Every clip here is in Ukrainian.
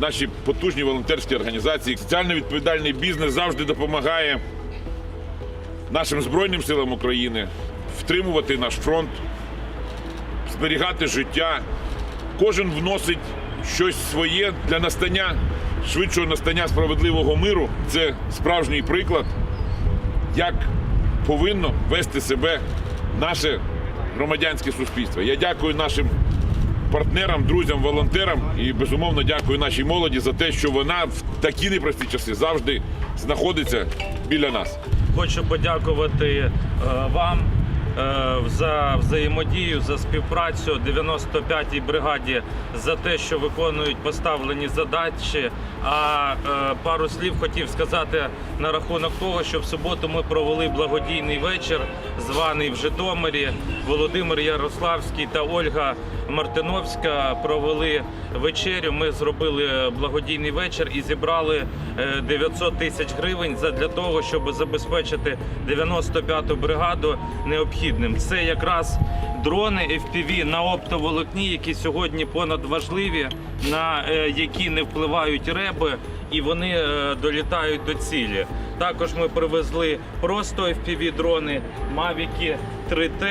наші потужні волонтерські організації. Соціально відповідальний бізнес завжди допомагає нашим Збройним силам України втримувати наш фронт, зберігати життя. Кожен вносить щось своє для настання швидшого настання справедливого миру. Це справжній приклад, як повинно вести себе наше громадянське суспільство. Я дякую нашим партнерам, друзям, волонтерам і безумовно дякую нашій молоді за те, що вона в такі непрості часи завжди знаходиться біля нас. Хочу подякувати е, вам за взаємодію, за співпрацю 95-й бригаді за те, що виконують поставлені задачі. А е, пару слів хотів сказати на рахунок того, що в суботу ми провели благодійний вечір, званий в Житомирі. Володимир Ярославський та Ольга Мартиновська провели вечерю. Ми зробили благодійний вечір і зібрали е, 900 тисяч гривень для того, щоб забезпечити 95-ту бригаду необхідним. Це якраз дрони FPV на оптоволокні, які сьогодні понад важливі, на е, які не впливають реби. І вони е, долітають до цілі. Також ми привезли просто FPV дрони Mavic 3T,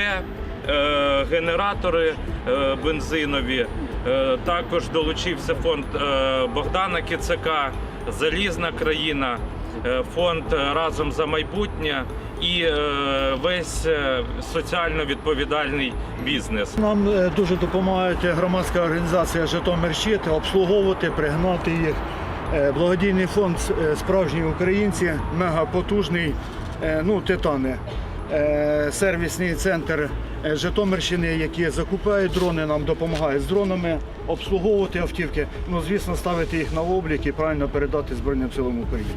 е, генератори бензинові. Також долучився фонд Богдана Кицака, Залізна країна, фонд е, Разом за майбутнє і е, весь е, соціально відповідальний бізнес. Нам е, дуже допомагає громадська організація Житомир Щит обслуговувати, пригнати їх. Е, Благодійний фонд е, Справжні українці, мегапотужний, е, ну, титани. Е, Сервісний центр е, Житомирщини, які закупають дрони, нам допомагають з дронами обслуговувати автівки. Ну, звісно, ставити їх на облік і правильно передати Збройним силам України.